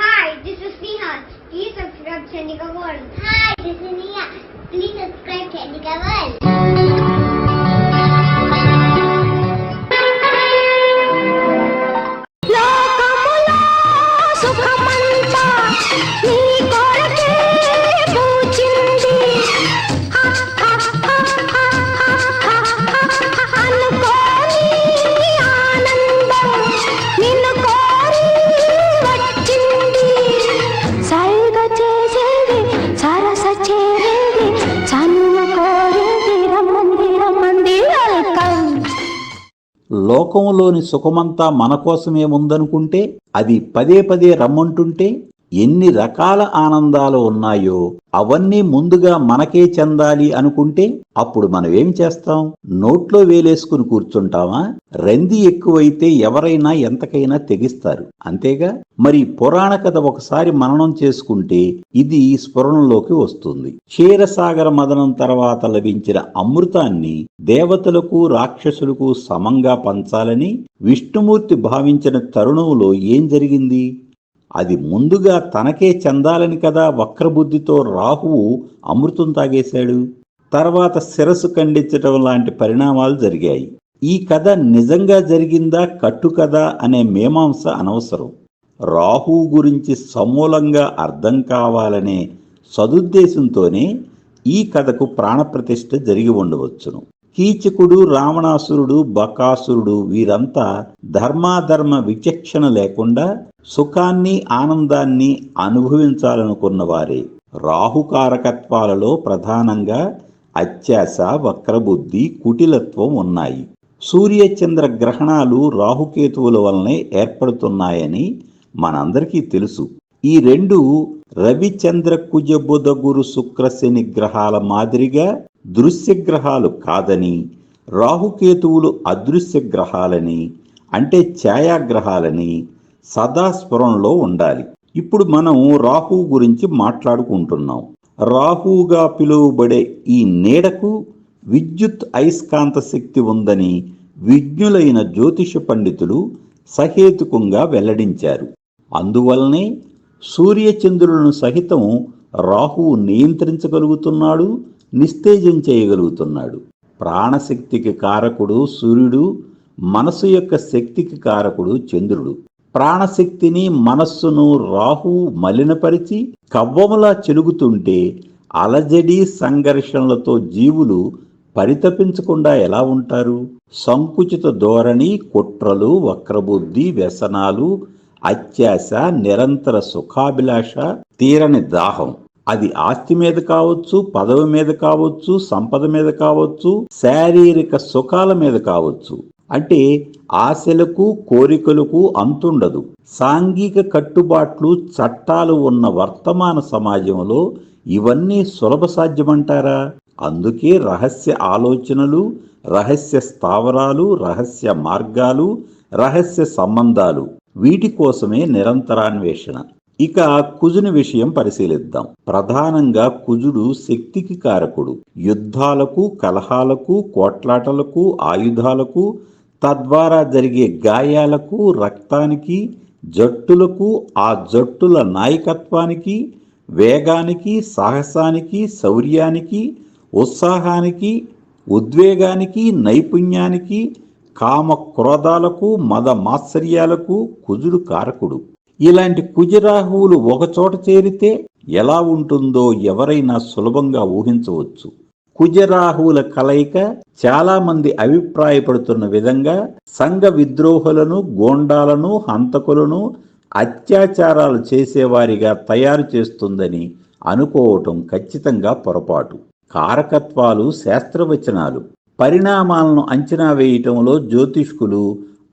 Hi, this is Neha. Please subscribe Chandika World. Hi, this is Neha. Please subscribe Chandika World. లోకంలోని సుఖమంతా మన కోసమే ఉందనుకుంటే అది పదే పదే రమ్మంటుంటే ఎన్ని రకాల ఆనందాలు ఉన్నాయో అవన్నీ ముందుగా మనకే చెందాలి అనుకుంటే అప్పుడు మనం ఏం చేస్తాం? నోట్లో వేలేసుకుని కూర్చుంటామా? రంది ఎక్కువైతే ఎవరైనా ఎంతకైనా తెగిస్తారు. అంతేగా? మరి పురాణ కథ ఒకసారి మననం చేసుకుంటే ఇది స్ఫురణలోకి వస్తుంది. క్షీరసాగర మదనం తర్వాత లభించిన అమృతాన్ని దేవతలకు రాక్షసులకు సమంగా పంచాలని విష్ణుమూర్తి భావించిన తరుణంలో ఏం జరిగింది? అది ముందుగా తనకే చెందాలని కదా వక్రబుద్ధితో రాహువు అమృతం తాగేశాడు. తర్వాత శిరస్సు ఖండించటం లాంటి పరిణామాలు జరిగాయి. ఈ కథ నిజంగా జరిగిందా కట్టు కథ అనే మీమాంస అనవసరం. రాహువు గురించి సమూలంగా అర్థం కావాలనే సదుద్దేశంతోనే ఈ కథకు ప్రాణప్రతిష్ఠ జరిగి ఉండవచ్చును. కీచకుడు రావణాసురుడు బకాసురుడు వీరంతా ధర్మాధర్మ విచక్షణ లేకుండా సుఖాన్ని ఆనందాన్ని అనుభవించాలనుకున్న వారే రాహుకారకత్వాలలో ప్రధానంగా అత్యాశ వక్రబుద్ధి కుటిలత్వం ఉన్నాయి. సూర్యచంద్ర గ్రహణాలు రాహుకేతువుల వలనే ఏర్పడుతున్నాయని మనందరికీ తెలుసు. ఈ రెండు రవిచంద్ర కుజ బుధ గురు శుక్ర శని గ్రహాల మాదిరిగా దృశ్య గ్రహాలు కాదని రాహుకేతువులు అదృశ్య గ్రహాలని అంటే ఛాయాగ్రహాలని సదా ఉండాలి. ఇప్పుడు మనం రాహువు గురించి మాట్లాడుకుంటున్నాం. రాహువుగా పిలువబడే ఈ నీడకు విద్యుత్ అయస్కాంత శక్తి ఉందని విజ్ఞులైన జ్యోతిష పండితులు సహేతుకంగా వెల్లడించారు. అందువల్లనే సూర్యచంద్రులను సహితం రాహువు నియంత్రించగలుగుతున్నాడు నిస్తేజం చేయగలుగుతున్నాడు. ప్రాణశక్తికి కారకుడు సూర్యుడు మనసు యొక్క శక్తికి కారకుడు చంద్రుడు. ప్రాణశక్తిని మనస్సును రాహు మలినపరిచి కవ్వములా చెలుగుతుంటే అలజడి సంఘర్షణలతో జీవులు పరితపించకుండా ఎలా ఉంటారు? సంకుచిత ధోరణి కుట్రలు వక్రబుద్ధి వ్యసనాలు అత్యాశ నిరంతర సుఖాభిలాష తీరని దాహం. అది ఆస్తి మీద కావచ్చు పదవి మీద కావచ్చు సంపద మీద కావచ్చు శారీరక సుఖాల మీద కావచ్చు. అంటే ఆశలకు కోరికలకు అంతుండదు. సాంఘిక కట్టుబాట్లు చట్టాలు ఉన్న వర్తమాన సమాజంలో ఇవన్నీ సులభ సాధ్యమంటారా? అందుకే రహస్య ఆలోచనలు రహస్య స్థావరాలు రహస్య మార్గాలు రహస్య సంబంధాలు వీటి కోసమే నిరంతరాన్వేషణ. ఇక కుజుని విషయం పరిశీలిద్దాం. ప్రధానంగా కుజుడు శక్తికి కారకుడు. యుద్ధాలకు కలహాలకు కోట్లాటలకు ఆయుధాలకు తద్వారా జరిగే గాయాలకు రక్తానికి జట్టులకు ఆ జట్టుల నాయకత్వానికి వేగానికి సాహసానికి శౌర్యానికి ఉత్సాహానికి ఉద్వేగానికి నైపుణ్యానికి కామ క్రోధాలకు మద మాత్సర్యాలకు కుజుడు కారకుడు. ఇలాంటి కుజరాహువులు ఒకచోట చేరితే ఎలా ఉంటుందో ఎవరైనా సులభంగా ఊహించవచ్చు. కుజరాహువుల కలయిక చాలా మంది అభిప్రాయపడుతున్న విధంగా సంఘ విద్రోహులను గోండాలను హంతకులను అత్యాచారాలు చేసేవారిగా తయారు చేస్తుందని అనుకోవటం ఖచ్చితంగా పొరపాటు. కారకత్వాలు శాస్త్రవచనాలు పరిణామాలను అంచనా వేయటంలో జ్యోతిష్కులు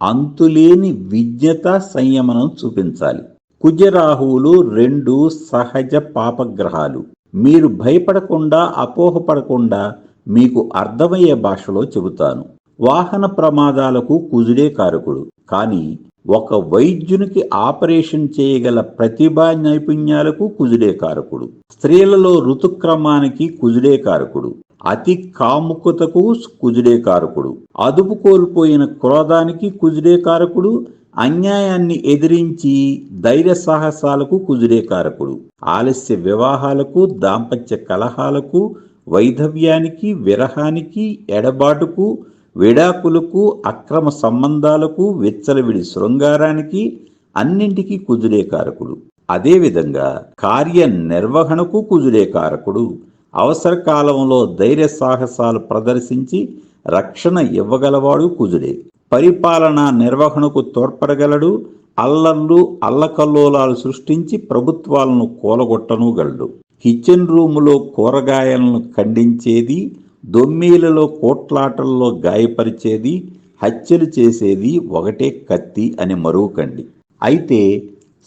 అంతులేని విజ్ఞత సంయమనం చూపించాలి. కుజరాహువులు రెండు సహజ పాపగ్రహాలు. మీరు భయపడకుండా అపోహపడకుండా మీకు అర్థమయ్యే భాషలో చెబుతాను. వాహన ప్రమాదాలకు కుజుడే కారకుడు. కానీ ఒక వైద్యునికి ఆపరేషన్ చేయగల ప్రతిభా నైపుణ్యాలకు కుజుడే కారకుడు. స్త్రీలలో ఋతుక్రమానికి కుజుడే కారకుడు. అతి కాముకతకు కుజుడే కారకుడు అదుపు కోల్పోయిన క్రోధానికి కుజుడే కారకుడు అన్యాయాన్ని ఎదిరించి ధైర్య సాహసాలకు కుజుడే కారకుడు ఆలస్య వివాహాలకు దాంపత్య కలహాలకు వైధవ్యానికి విరహానికి ఎడబాటుకు విడాకులకు అక్రమ సంబంధాలకు విచ్చలవిడి శృంగారానికి అన్నింటికీ కుజుడే కారకుడు అదేవిధంగా కార్య నిర్వహణకు కుజుడే కారకుడు అవసర కాలంలో ధైర్య సాహసాలు ప్రదర్శించి రక్షణ ఇవ్వగలవాడు కుజుడే. పరిపాలన నిర్వహణకు తోడ్పడగలడు. అల్లర్లు అల్లకల్లోలాలు సృష్టించి ప్రభుత్వాలను కూలగొట్టనుగలడు. కిచెన్ రూములో కూరగాయలను ఖండించేది దొమ్మీలలో కోట్లాటల్లో గాయపరిచేది హత్యలు చేసేది ఒకటే కత్తి అని మరువకండి. అయితే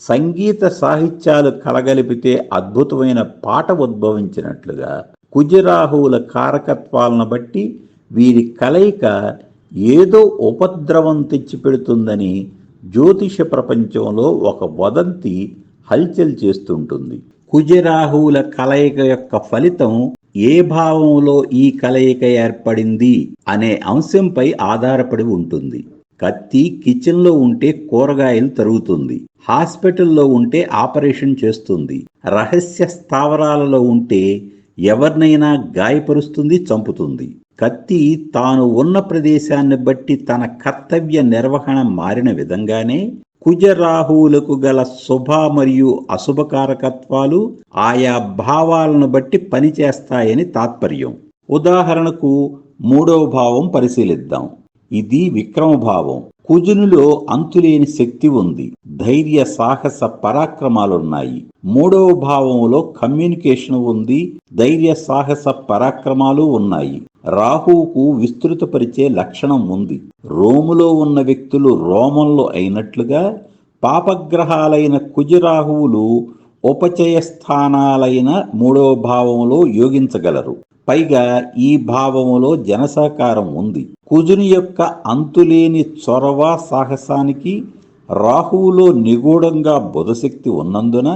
సంగీత సాహిత్యాలు కలగలిపితే అద్భుతమైన పాట ఉద్భవించినట్లుగా కుజరాహువుల కారకత్వాలను బట్టి వీరి కలయిక ఏదో ఉపద్రవం తెచ్చిపెడుతుందని జ్యోతిష ప్రపంచంలో ఒక వదంతి హల్చల్ చేస్తుంటుంది. కుజరాహువుల కలయిక యొక్క ఫలితం ఏ భావంలో ఈ కలయిక ఏర్పడింది అనే అంశంపై ఆధారపడి ఉంటుంది. కత్తి కిచెన్లో ఉంటే కూరగాయలు తరుగుతుంది. హాస్పిటల్లో ఉంటే ఆపరేషన్ చేస్తుంది. రహస్య స్థావరాలలో ఉంటే ఎవరినైనా గాయపరుస్తుంది చంపుతుంది. కత్తి తాను ఉన్న ప్రదేశాన్ని బట్టి తన కర్తవ్య నిర్వహణ మారిన విధంగానే కుజరాహువులకు గల శుభ మరియు అశుభకారకత్వాలు ఆయా భావాలను బట్టి పనిచేస్తాయని తాత్పర్యం. ఉదాహరణకు మూడవ భావం పరిశీలిద్దాం. ఇది విక్రమ భావం కుజునిలో అంతులేని శక్తి ఉంది. ధైర్య సాహస పరాక్రమాలున్నాయి. మూడవ భావంలో కమ్యూనికేషన్ ఉంది. ధైర్య సాహస పరాక్రమాలు ఉన్నాయి. రాహువుకు విస్తృతపరిచే లక్షణం ఉంది. రోములో ఉన్న వ్యక్తులు రోమంలో అయినట్లుగా పాపగ్రహాలైన కుజరాహువులు ఉపచయ స్థానాలైన మూడవ భావంలో యోగించగలరు. పైగా ఈ భావములో జనసహకారం ఉంది. కుజుని యొక్క అంతులేని చొరవ సాహసానికి రాహువులో నిగూఢంగా బుధశక్తి ఉన్నందున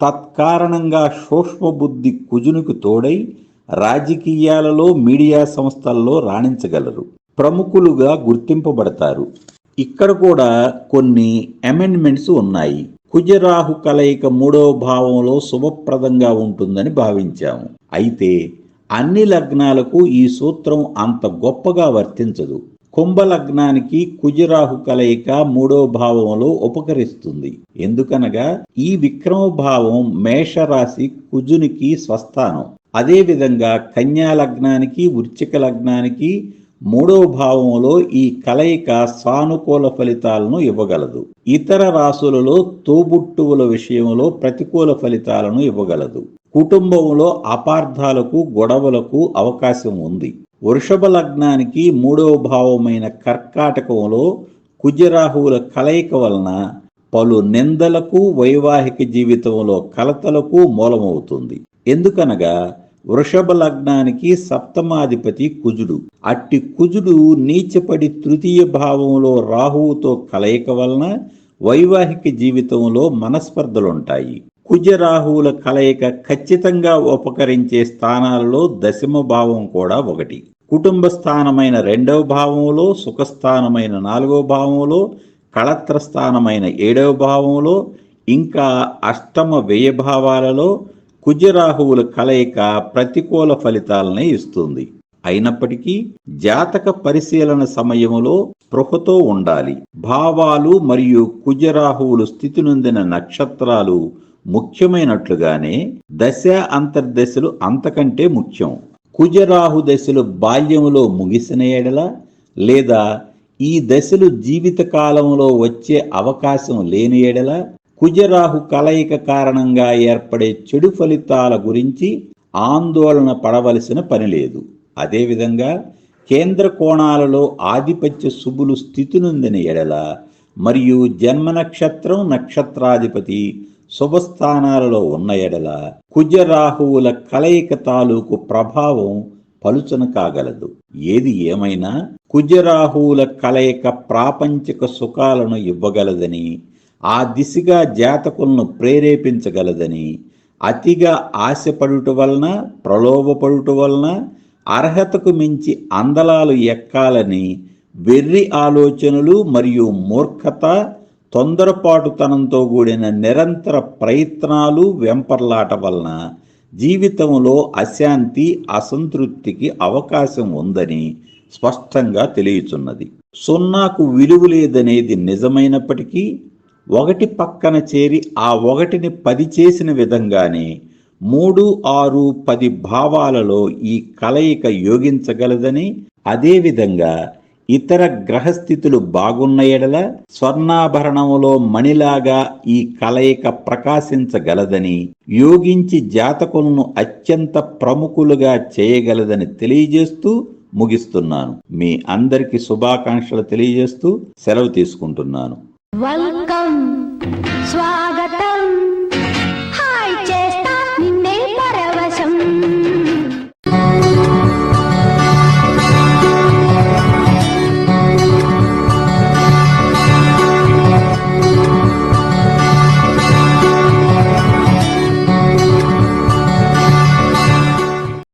తత్కారణంగా సూక్ష్మబుద్ధి కుజునికి తోడై రాజకీయాలలో మీడియా సంస్థల్లో రాణించగలరు. ప్రముఖులుగా గుర్తింపబడతారు. ఇక్కడ కూడా కొన్ని అమెండ్మెంట్స్ ఉన్నాయి. కుజరాహు కలయిక మూడవ భావంలో శుభప్రదంగా ఉంటుందని భావించాము. అయితే అన్ని లగ్నాలకు ఈ సూత్రం అంత గొప్పగా వర్తించదు. కుంభ లగ్నానికి కుజరాహు కలయిక మూడో భావంలో ఉపకరిస్తుంది. ఎందుకనగా ఈ విక్రమ భావం మేషరాశి కుజునికి స్వస్థానం. అదేవిధంగా కన్యా లగ్నానికి వృశ్చిక లగ్నానికి మూడవ భావంలో ఈ కలయిక సానుకూల ఫలితాలను ఇవ్వగలదు. ఇతర రాశులలో తోబుట్టువుల విషయంలో ప్రతికూల ఫలితాలను ఇవ్వగలదు. కుటుంబంలో అపార్థాలకు గొడవలకు అవకాశం ఉంది. వృషభ లగ్నానికి మూడవ భావమైన కర్కాటకంలో కుజరాహువుల కలయిక వలన పలు నిందలకు వైవాహిక జీవితంలో కలతలకు మూలమవుతుంది. ఎందుకనగా వృషభ లగ్నానికి సప్తమాధిపతి కుజుడు. అట్టి కుజుడు నీచపడి తృతీయ భావంలో రాహువుతో కలయిక వలన వైవాహిక జీవితంలో మనస్పర్ధలుంటాయి. కుజరాహువుల కలయిక ఖచ్చితంగా ఉపకరించే స్థానాలలో దశమ భావం కూడా ఒకటి. కుటుంబ స్థానమైన రెండవ భావంలో సుఖస్థానమైన నాలుగవ భావంలో కళత్ర స్థానమైన ఏడవ భావంలో ఇంకా అష్టమ వ్యయ భావాలలో కుజరాహువుల కలయిక ప్రతికూల ఫలితాలనే ఇస్తుంది. అయినప్పటికీ జాతక పరిశీలన సమయంలో స్పృహతో ఉండాలి. భావాలు మరియు కుజరాహువులు స్థితి నొందిన నక్షత్రాలు ముఖ్యమైనట్లుగానే దశ అంతర్దశలు అంతకంటే ముఖ్యం. కుజరాహు దశలు బాల్యములో ముగిసిన ఎడల లేదా ఈ దశలు జీవిత కాలంలో వచ్చే అవకాశం లేని ఎడల కుజరాహు కలయిక కారణంగా ఏర్పడే చెడు ఫలితాల గురించి ఆందోళన పడవలసిన పని లేదు. అదేవిధంగా కేంద్ర కోణాలలో ఆధిపత్య శుభులు స్థితి నొందిన ఎడల మరియు జన్మ నక్షత్రం నక్షత్రాధిపతి శుభస్థానాలలో ఉన్న ఎడల కుజరాహువుల కలయిక తాలూకు ప్రభావం పలుచన కాగలదు. ఏది ఏమైనా కుజరాహువుల కలయిక ప్రాపంచిక సుఖాలను ఇవ్వగలదని ఆ దిశగా జాతకులను ప్రేరేపించగలదని అతిగా ఆశపడుట వలన ప్రలోభపడుట వలన అర్హతకు మించి అందలాలు ఎక్కాలని వెర్రి ఆలోచనలు మరియు మూర్ఖత తొందరపాటుతనంతో కూడిన నిరంతర ప్రయత్నాలు వెంపర్లాట వలన జీవితంలో అశాంతి అసంతృప్తికి అవకాశం ఉందని స్పష్టంగా తెలియచున్నది. సున్నాకు విలువ లేదనేది నిజమైనప్పటికీ ఒకటి పక్కన చేరి ఆ ఒకటిని పది చేసిన విధంగానే మూడు ఆరు పది భావాలలో ఈ కలయిక యోగించగలదని అదేవిధంగా ఇతర గ్రహస్థితులు బాగున్న ఎడల స్వర్ణాభరణములో మణిలాగా ఈ కలయిక ప్రకాశించగలదని యోగించి జాతకులను అత్యంత ప్రముఖులుగా చేయగలదని తెలియజేస్తూ ముగిస్తున్నాను. మీ అందరికీ శుభాకాంక్షలు తెలియజేస్తూ సెలవు తీసుకుంటున్నాను. వెల్కమ్